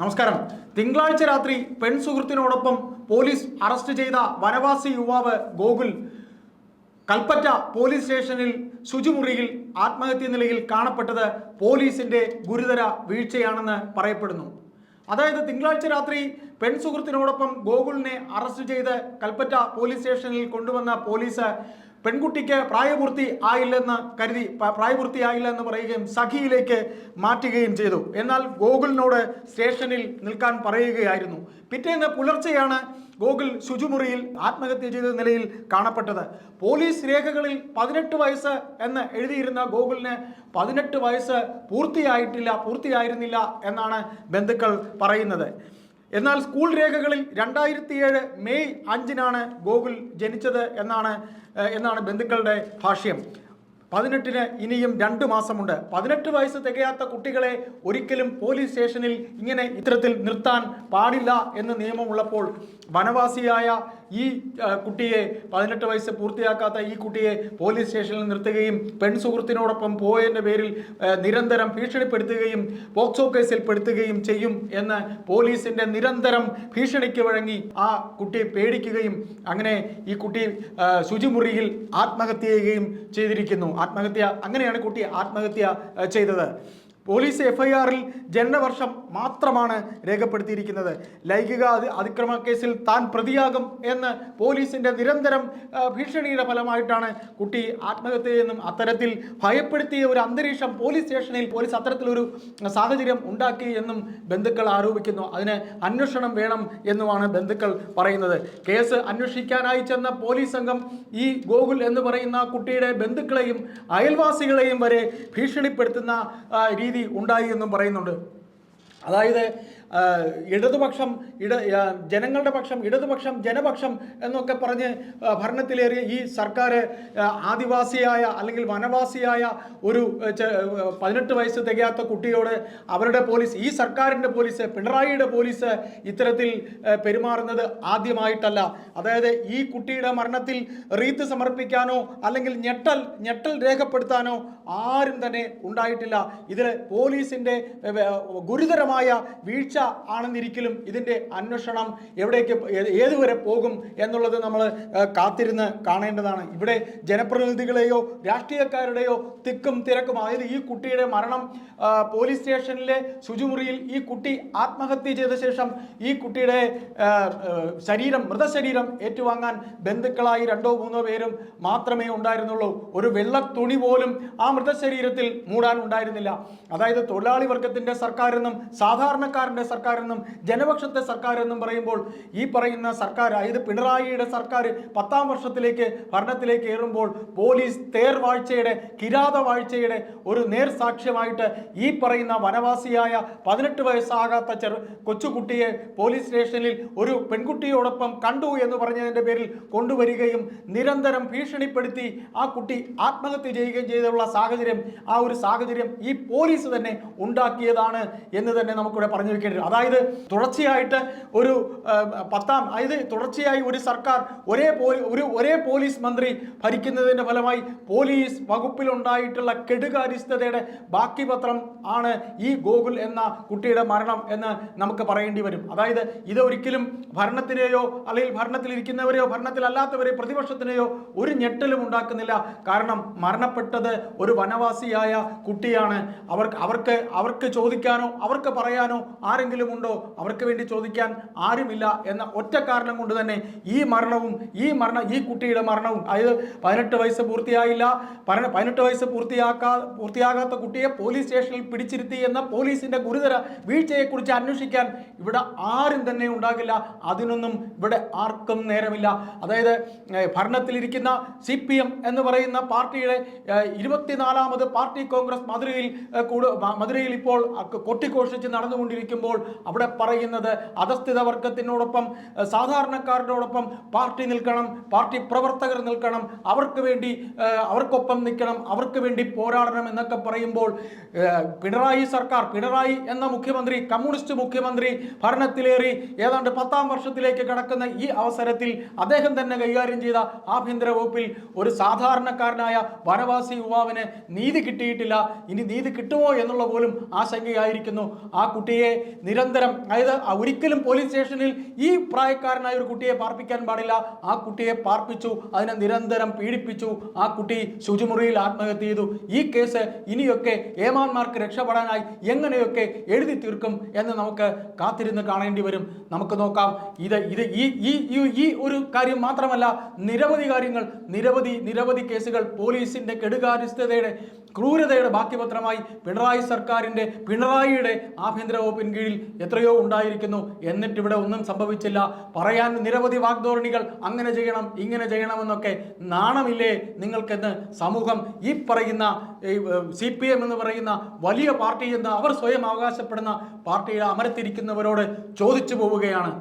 നമസ്കാരം. തിങ്കളാഴ്ച രാത്രി പെൺ സുഹൃത്തിനോടൊപ്പം പോലീസ് അറസ്റ്റ് ചെയ്ത വനവാസി യുവാവ് ഗോകുൽ. കൽപ്പറ്റ പോലീസ് സ്റ്റേഷനിൽ ശുചിമുറിയിൽ ആത്മഹത്യ നിലയിൽ കാണപ്പെട്ടത് പോലീസിന്റെ ഗുരുതര വീഴ്ചയാണെന്ന് പറയപ്പെടുന്നു. അതായത് തിങ്കളാഴ്ച രാത്രി പെൺ സുഹൃത്തിനോടൊപ്പം ഗോകുലിനെ അറസ്റ്റ് ചെയ്ത് കൽപ്പറ്റ പോലീസ് സ്റ്റേഷനിൽ കൊണ്ടുവന്ന പോലീസ് പെൺകുട്ടിക്ക് പ്രായപൂർത്തി ആയില്ലെന്ന് കരുതി പ്രായപൂർത്തി ആയില്ല എന്ന് പറയുകയും സഖിയിലേക്ക് മാറ്റുകയും ചെയ്തു. എന്നാൽ ഗോകുലിനോട് സ്റ്റേഷനിൽ നിൽക്കാൻ പറയുകയായിരുന്നു. പിറ്റേന്ന് പുലർച്ചെയാണ് ഗോകുൽ ശുചിമുറിയിൽ ആത്മഹത്യ ചെയ്ത നിലയിൽ കാണപ്പെട്ടത്. പോലീസ് രേഖകളിൽ പതിനെട്ട് വയസ്സ് എന്ന് എഴുതിയിരുന്ന ഗോകുലിന് പതിനെട്ട് വയസ്സ് പൂർത്തിയായിട്ടില്ല പൂർത്തിയായിരുന്നില്ല എന്നാണ് ബന്ധുക്കൾ പറയുന്നത്. എന്നാൽ സ്കൂൾ രേഖകളിൽ രണ്ടായിരത്തി ഏഴ് മെയ് അഞ്ചിനാണ് ഗോകുൽ ജനിച്ചത് എന്നാണ് എന്നാണ് ബന്ധുക്കളുടെ ഭാഷ്യം. പതിനെട്ടിന് ഇനിയും രണ്ട് മാസമുണ്ട്. പതിനെട്ട് വയസ്സ് തികയാത്ത കുട്ടികളെ ഒരിക്കലും പോലീസ് സ്റ്റേഷനിൽ ഇങ്ങനെ ഇത്തരത്തിൽ നിർത്താൻ പാടില്ല എന്ന് നിയമമുള്ളപ്പോൾ വനവാസിയായ ഈ കുട്ടിയെ പതിനെട്ട് വയസ്സ് പൂർത്തിയാക്കാത്ത ഈ കുട്ടിയെ പോലീസ് സ്റ്റേഷനിൽ നിർത്തുകയും പെൺ സുഹൃത്തിനോടൊപ്പം പോയതിന്റെ പേരിൽ നിരന്തരം ഭീഷണിപ്പെടുത്തുകയും പോക്സോ കേസിൽ പെടുത്തുകയും ചെയ്യും എന്ന് പോലീസിന്റെ നിരന്തരം ഭീഷണിക്ക് വഴങ്ങി ആ കുട്ടി പേടിക്കുകയും അങ്ങനെ ഈ കുട്ടി ശുചിമുറിയിൽ ആത്മഹത്യ ചെയ്യുകയും ചെയ്തിരിക്കുന്നു. ആത്മഹത്യ അങ്ങനെയാണ് കുട്ടി ആത്മഹത്യ ചെയ്തത്. പോലീസ് എഫ്ഐആറിൽ ജനനവർഷം മാത്രമാണ് രേഖപ്പെടുത്തിയിരിക്കുന്നത്. ലൈംഗിക അതിക്രമ കേസിൽ താൻ പ്രതിയാകും എന്ന് പോലീസിന്റെ നിരന്തരം ഭീഷണിയുടെ ഫലമായിട്ടാണ് കുട്ടി ആത്മഹത്യ ചെയ്യുന്നതും അത്തരത്തിൽ ഭയപ്പെടുത്തിയ ഒരു അന്തരീക്ഷം പോലീസ് സ്റ്റേഷനിൽ പോലീസ് അത്തരത്തിലൊരു സാഹചര്യം ഉണ്ടാക്കി എന്നും ബന്ധുക്കൾ ആരോപിക്കുന്നു. അതിന് അന്വേഷണം വേണം എന്നുമാണ് ബന്ധുക്കൾ പറയുന്നത്. കേസ് അന്വേഷിക്കാനായി ചെന്ന പോലീസ് സംഘം ഈ ഗോകുൽ എന്ന് പറയുന്ന കുട്ടിയുടെ ബന്ധുക്കളെയും അയൽവാസികളെയും വരെ ഭീഷണിപ്പെടുത്തുന്ന ആ, രീതി ഉണ്ടായി എന്നും പറയുന്നുണ്ട്. അതായത് ഇടതുപക്ഷം ഇട ജനങ്ങളുടെ പക്ഷം ഇടതുപക്ഷം ജനപക്ഷം എന്നൊക്കെ പറഞ്ഞ് ഭരണത്തിലേറിയ ഈ സർക്കാർ ആദിവാസിയായ അല്ലെങ്കിൽ വനവാസിയായ ഒരു പതിനെട്ട് വയസ്സ് തികയാത്ത കുട്ടിയോട് അവരുടെ പോലീസ് ഈ സർക്കാരിന്റെ പോലീസ് പിണറായിയുടെ പോലീസ് ഇത്തരത്തിൽ പെരുമാറുന്നത് ആദ്യമായിട്ടല്ല. അതായത് ഈ കുട്ടിയുടെ മരണത്തിൽ റീത്ത് സമർപ്പിക്കാനോ അല്ലെങ്കിൽ ഞെട്ടൽ ഞെട്ടൽ രേഖപ്പെടുത്താനോ ആരും തന്നെ ഉണ്ടായിട്ടില്ല. ഇതിൽ പോലീസിന്റെ ഗുരുതരമായ വീഴ്ച ആണെന്നിരിക്കലും ഇതിന്റെ അന്വേഷണം എവിടേക്ക് ഏതുവരെ പോകും എന്നുള്ളത് നമ്മൾ കാത്തിരുന്ന് കാണേണ്ടതാണ്. ഇവിടെ ജനപ്രതിനിധികളെയോ രാഷ്ട്രീയക്കാരുടെയോ തിക്കും തിരക്കും അതായത് ഈ കുട്ടിയുടെ മരണം പോലീസ് സ്റ്റേഷനിലെ ശുചിമുറിയിൽ ഈ കുട്ടി ആത്മഹത്യ ചെയ്ത ശേഷം ഈ കുട്ടിയുടെ ശരീരം മൃതശരീരം ഏറ്റുവാങ്ങാൻ ബന്ധുക്കളായി രണ്ടോ മൂന്നോ പേരും മാത്രമേ ഉണ്ടായിരുന്നുള്ളൂ. ഒരു വെള്ള തുണി പോലും ആ മൃതശരീരത്തിൽ മൂടാൻ ഉണ്ടായിരുന്നില്ല. അതായത് തൊഴിലാളി വർഗത്തിന്റെ സർക്കാരെന്നും സാധാരണക്കാരന്റെ സർക്കാരെന്നും ജനപക്ഷത്തെ സർക്കാർ എന്നും പറയുമ്പോൾ ഈ പറയുന്ന സർക്കാർ അതായത് പിണറായിയുടെ സർക്കാർ പത്താം വർഷത്തിലേക്ക് ഭരണത്തിലേക്ക് ഏറുമ്പോൾ പോലീസ് തേർവാഴ്ചയുടെ കിരാത വാഴ്ചയുടെ ഒരു നേർസാക്ഷ്യമായിട്ട് ഈ പറയുന്ന വനവാസിയായ പതിനെട്ട് വയസ്സാകാത്ത ചെറു കൊച്ചുകുട്ടിയെ പോലീസ് സ്റ്റേഷനിൽ ഒരു പെൺകുട്ടിയോടൊപ്പം കണ്ടു എന്ന് പറഞ്ഞതിന്റെ പേരിൽ കൊണ്ടുവരികയും നിരന്തരം ഭീഷണിപ്പെടുത്തി ആ കുട്ടി ആത്മഹത്യ ചെയ്യുകയും ചെയ്തുള്ള സാഹചര്യം ആ ഒരു സാഹചര്യം ഈ പോലീസ് തന്നെ ഉണ്ടാക്കിയതാണ് എന്ന് തന്നെ നമുക്കിവിടെ പറഞ്ഞു വെക്കേണ്ടി അതായത് തുടർച്ചയായിട്ട് ഒരു പത്താം അതായത് തുടർച്ചയായി ഒരു സർക്കാർ ഒരേ ഒരു ഒരേ പോലീസ് മന്ത്രി ഭരിക്കുന്നതിന്റെ ഫലമായി പോലീസ് വകുപ്പിലുണ്ടായിട്ടുള്ള കെടുകാര്യസ്ഥതയുടെ ബാക്കി പത്രം ആണ് ഈ ഗോകുൽ എന്ന കുട്ടിയുടെ മരണം എന്ന് നമുക്ക് പറയേണ്ടി വരും. അതായത് ഇതൊരിക്കലും ഭരണത്തിനെയോ അല്ലെങ്കിൽ ഭരണത്തിലിരിക്കുന്നവരെയോ ഭരണത്തിലല്ലാത്തവരെയോ പ്രതിപക്ഷത്തിനെയോ ഒരു ഞെട്ടലും ഉണ്ടാക്കുന്നില്ല. കാരണം മരണപ്പെട്ടത് ഒരു വനവാസിയായ കുട്ടിയാണ്. അവർക്ക് അവർക്ക് അവർക്ക് ചോദിക്കാനോ അവർക്ക് പറയാനോ ആരെങ്കിലും ഉണ്ടോ അവർക്ക് വേണ്ടി ചോദിക്കാൻ ആരുമില്ല എന്ന ഒറ്റ കാരണം കൊണ്ട് തന്നെ ഈ മരണവും ഈ മരണ ഈ കുട്ടിയുടെ മരണവും അതായത് പതിനെട്ട് വയസ്സ് പൂർത്തിയായില്ല പതിനെ- പതിനെട്ട് വയസ്സ് പൂർത്തിയാക്കാ പൂർത്തിയാകാത്ത കുട്ടിയെ പോലീസ് സ്റ്റേഷനിൽ പിടിച്ചിരുത്തി എന്ന പോലീസിന്റെ ഗുരുതര വീഴ്ചയെക്കുറിച്ച് അന്വേഷിക്കാൻ ഇവിടെ ആരും തന്നെ ഉണ്ടാകില്ല. അതിനൊന്നും ഇവിടെ ആർക്കും നേരമില്ല. അതായത് ഭരണത്തിലിരിക്കുന്ന സി പി എം എന്ന് പറയുന്ന പാർട്ടിയുടെ ഇരുപത്തിനാലാമത് പാർട്ടി കോൺഗ്രസ് മധുരയിൽ മധുരയിൽ ഇപ്പോൾ കൊട്ടിഘോഷിച്ച് നടന്നുകൊണ്ടിരിക്കുമ്പോൾ അവിടെ പറയുന്നത് അധസ്ഥിത വർഗത്തിനോടൊപ്പം ഏഹ്, സാധാരണക്കാരനോടൊപ്പം പാർട്ടി നിൽക്കണം പാർട്ടി പ്രവർത്തകർ നിൽക്കണം അവർക്ക് വേണ്ടി അവർക്കൊപ്പം നിൽക്കണം അവർക്ക് വേണ്ടി പോരാടണം എന്നൊക്കെ പറയുമ്പോൾ പിണറായി സർക്കാർ പിണറായി എന്ന മുഖ്യമന്ത്രി കമ്മ്യൂണിസ്റ്റ് മുഖ്യമന്ത്രി ഭരണത്തിലേറി ഏതാണ്ട് പത്താം വർഷത്തിലേക്ക് കടക്കുന്ന ഈ അവസരത്തിൽ അദ്ദേഹം തന്നെ കൈകാര്യം ചെയ്ത ആഭ്യന്തര വകുപ്പിൽ ഒരു സാധാരണക്കാരനായ വനവാസി യുവാവിന് നീതി കിട്ടിയിട്ടില്ല. ഇനി നീതി കിട്ടുമോ എന്നുള്ള പോലും ആശങ്കയായിരിക്കുന്നു. ആ കുട്ടിയെ നിരന്തരം അതായത് ഒരിക്കലും പോലീസ് സ്റ്റേഷനിൽ ഈ പ്രായക്കാരനായ ഒരു കുട്ടിയെ പാർപ്പിക്കാൻ പാടില്ല. ആ കുട്ടിയെ പാർപ്പിച്ചു അതിനെ നിരന്തരം പീഡിപ്പിച്ചു. ആ കുട്ടി ശുചിമുറിയിൽ ആത്മഹത്യ ചെയ്തു. ഈ കേസ് ഇനിയൊക്കെ ഏമാന്മാർക്ക് രക്ഷപ്പെടാനായി എങ്ങനെയൊക്കെ എഴുതി തീർക്കും എന്ന് നമുക്ക് കാത്തിരുന്ന് കാണേണ്ടി വരും. നമുക്ക് നോക്കാം. ഇത് ഇത് ഈ ഒരു കാര്യം മാത്രമല്ല നിരവധി കാര്യങ്ങൾ നിരവധി നിരവധി കേസുകൾ പോലീസിന്റെ കെടുകാരിസ്ഥതയുടെ ക്രൂരതയുടെ ബാക്കിപത്രമായി പിണറായി സർക്കാരിന്റെ പിണറായിയുടെ ആഭ്യന്തര വകുപ്പിന് കീഴിൽ എത്രയോ ഉണ്ടായിരിക്കുന്നു. എന്നിട്ട് ഇവിടെ ഒന്നും സംഭവിച്ചില്ല. പറയാൻ നിരവധി വാഗ്ദോരണികൾ അങ്ങനെ ചെയ്യണം ഇങ്ങനെ ചെയ്യണമെന്നൊക്കെ നാണമില്ലേ നിങ്ങൾക്കെന്ന് സമൂഹം ഈ പറയുന്ന സി പി എം എന്ന് പറയുന്ന വലിയ പാർട്ടി എന്ന് അവർ സ്വയം അവകാശപ്പെടുന്ന പാർട്ടിയെ അമരത്തിരിക്കുന്നവരോട് ചോദിച്ചു പോവുകയാണ്.